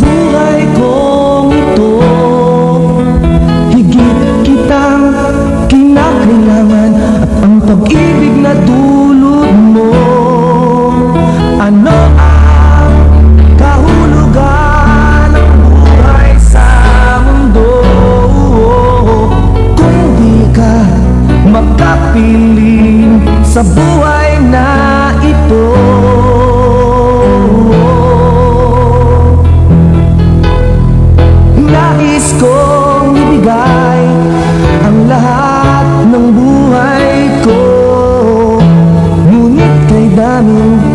buhay kong ito Higit kitang kinakailangan ang pag-ibig na dulot mo. Ano ang kahulugan ng buhay sa mundo? Ka makapiling sa buhay na damdamin